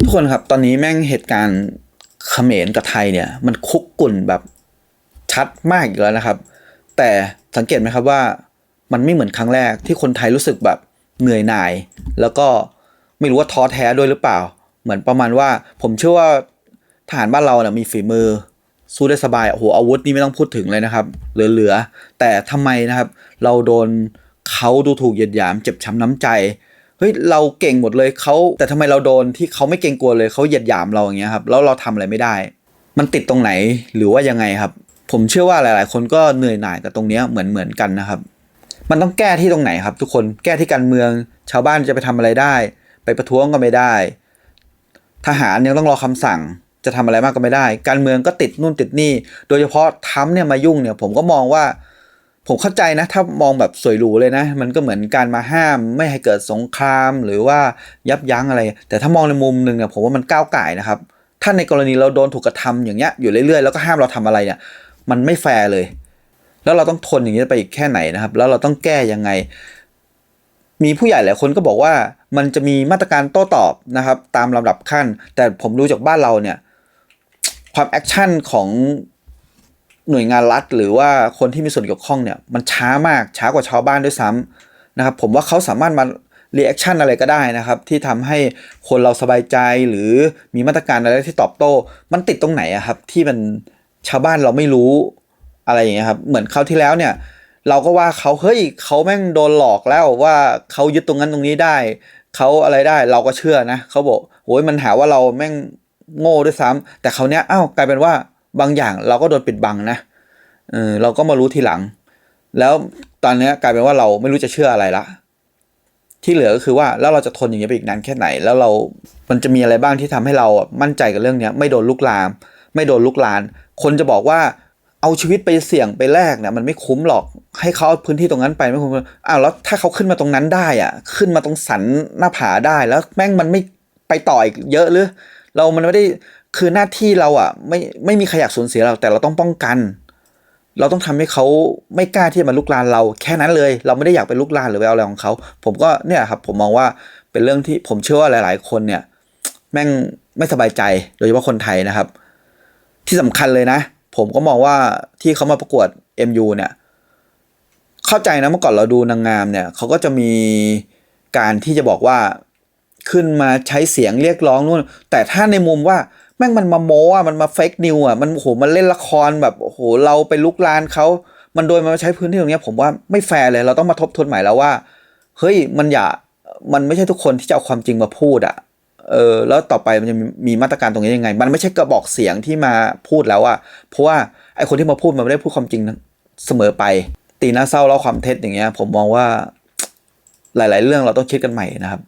ทุกคนครับตอนนี้แม่งเหตุการณ์เขมรกับไทยเนี่ย มันคุกกุ่นแบบชัดมากอีกแล้วนะครับ แต่สังเกตไหมครับว่ามันไม่เหมือนครั้งแรกที่คนไทยรู้สึกแบบเหนื่อยหน่าย แล้วก็ไม่รู้ว่าท้อแท้ด้วยหรือเปล่า เหมือนประมาณว่า ผมเชื่อว่าทหารบ้านเราเนี่ยมีฝีมือ สู้ได้สบายโอ้โหอาวุธนี่ไม่ต้องพูดถึงเลยนะครับ เหลือๆแต่ทำไมนะครับ เราโดนเขาดูถูกเหยียดหยาม เจ็บช้ำน้ำใจ เฮ้ยเราเก่งหมดเลยเขาแต่ทำไมเราโดนที่เขาไม่เก่งกลัวเลยเขาเหยียดหยามเราอย่างเงี้ยครับแล้วเราทำอะไรไม่ได้ มันติดตรงไหนหรือว่ายังไงครับ ผมเชื่อว่าหลาย ๆ คนก็เหนื่อยหน่ายกับตรงเนี้ยเหมือนเหมือนกันนะครับ มันต้องแก้ที่ตรงไหนครับ ทุกคนแก้ที่การเมือง ชาวบ้านจะไปทำอะไรได้ ไปประท้วงก็ไม่ได้ ทหารยังต้องรอคำสั่งจะทำอะไรมากก็ไม่ได้ การเมืองก็ติดนู่นติดนี่ โดยเฉพาะทรัมเนี่ยมายุ่งเนี่ยผมก็มองว่า ผมเข้าใจนะ ถ้ามองแบบสวยหรูเลยนะ มันก็เหมือนการมาห้ามไม่ให้เกิดสงครามหรือว่ายับยั้งอะไร แต่ถ้ามองในมุมหนึ่งเนี่ยผมว่ามันก้าวไก่นะครับ ถ้าในกรณีเราโดนถูกกระทำอย่างเงี้ยอยู่เรื่อยๆแล้วก็ห้ามเราทำอะไรเนี่ยมันไม่แฟร์เลย แล้วเราต้องทนอย่างนี้ไปอีกแค่ไหนนะครับ แล้วเราต้องแก้ยังไง มีผู้ใหญ่หลายคนก็บอกว่ามันจะมีมาตรการโต้ตอบนะครับ ตามลำดับขั้น แต่ผมดูจากบ้านเราเนี่ย ความแอคชั่นของ หน่วยงานรัฐ หรือว่าคนที่มีส่วนเกี่ยวข้องเนี่ยมันช้ามากช้ากว่าชาวบ้านด้วยซ้ำนะครับ ผมว่าเขาสามารถมารีแอคชั่นอะไรก็ได้นะครับ ที่ทำให้คนเราสบายใจหรือมีมาตรการอะไรที่ตอบโต้ มันติดตรงไหนอะครับ ที่มันชาวบ้านเราไม่รู้อะไรอย่างเงี้ยครับ เหมือนคราวที่แล้วเนี่ย เราก็ว่าเขาเฮ้ยเขาแม่งโดนหลอกแล้วว่าเขายึดตรงนั้นตรงนี้ได้เขาอะไรได้เราก็เชื่อนะเขาบอกโอ้ยมันหาว่าเราแม่งโง่ด้วยซ้ำแต่เขาวเนี้ยอ้าวกลายเป็นว่า บางอย่างเราก็โดนปิดบังนะเออเราก็มารู้ทีหลัง แล้วตอนเนี้ยกลายเป็นว่าเราไม่รู้จะเชื่ออะไรละ ที่เหลือก็คือว่าแล้วเราจะทนอย่างนี้ไปอีกนานแค่ไหน แล้วเรา มันจะมีอะไรบ้างที่ทำให้เรามั่นใจกับเรื่องเนี้ยไม่โดนลุกลาม ไม่โดนลุกลาน คนจะบอกว่าเอาชีวิตไปเสี่ยงไปแลกเนี่ยมันไม่คุ้มหรอกให้เขาเอาพื้นที่ตรงนั้นไปไม่คุ้มอ้าวแล้วถ้าเขาขึ้นมาตรงนั้นได้อะ ขึ้นมาตรงสันหน้าผาได้แล้วแม่งมันไม่ไปต่ออีกเยอะหรือ เรามันไม่ได้ คือหน้าที่เราอะไม่ไม่มีใครอยากสูญเสียเราแต่เราต้องป้องกัน เราต้องทำให้เขาไม่กล้าที่จะมาลุกลานเรา แค่นั้นเลย เราไม่ได้อยากไปลุกลานหรือไปเอาอะไรของเขาผมก็เนี่ยครับ ผมมองว่าเป็นเรื่องที่ผมเชื่อว่าหลาย ๆ คนเนี่ย แม่งไม่สบายใจโดยเฉพาะคนไทยนะครับ ที่สำคัญเลยนะ ผมก็มองว่าที่เขามาประกวด MU เนี่ย เข้าใจนะเมื่อก่อนเราดูนางงามเนี่ยเขาก็จะมีการที่จะบอกว่าขึ้นมาใช้เสียงเรียกร้องนู่นแต่ถ้าในมุมว่า แม่งมันมาโม้อะมันมาเฟกนิวอะมันโอ้โหมันเล่นละครแบบโอ้โหเราไปลุกลานเขามันโดยมันมาใช้พื้นที่ตรงนี้ผมว่าไม่แฟร์เลยเราต้องมาทบทวนใหม่แล้วว่า เฮ้ยมันอย่ามันไม่ใช่ทุกคนที่จะเอาความจริงมาพูดอะเออแล้วต่อไปมันจะมีมีมาตรการตรงนี้ยังไง มันไม่ใช่กระบอกเสียงที่มาพูดแล้วอะเพราะว่าไอคนที่มาพูดมันไม่ได้พูดความจริงเสมอไป ตีหน้าเศร้าเล่าความเท็จอย่างเงี้ย ผมมองว่าหลาย ๆ เรื่องเราต้องคิดกันใหม่นะครับ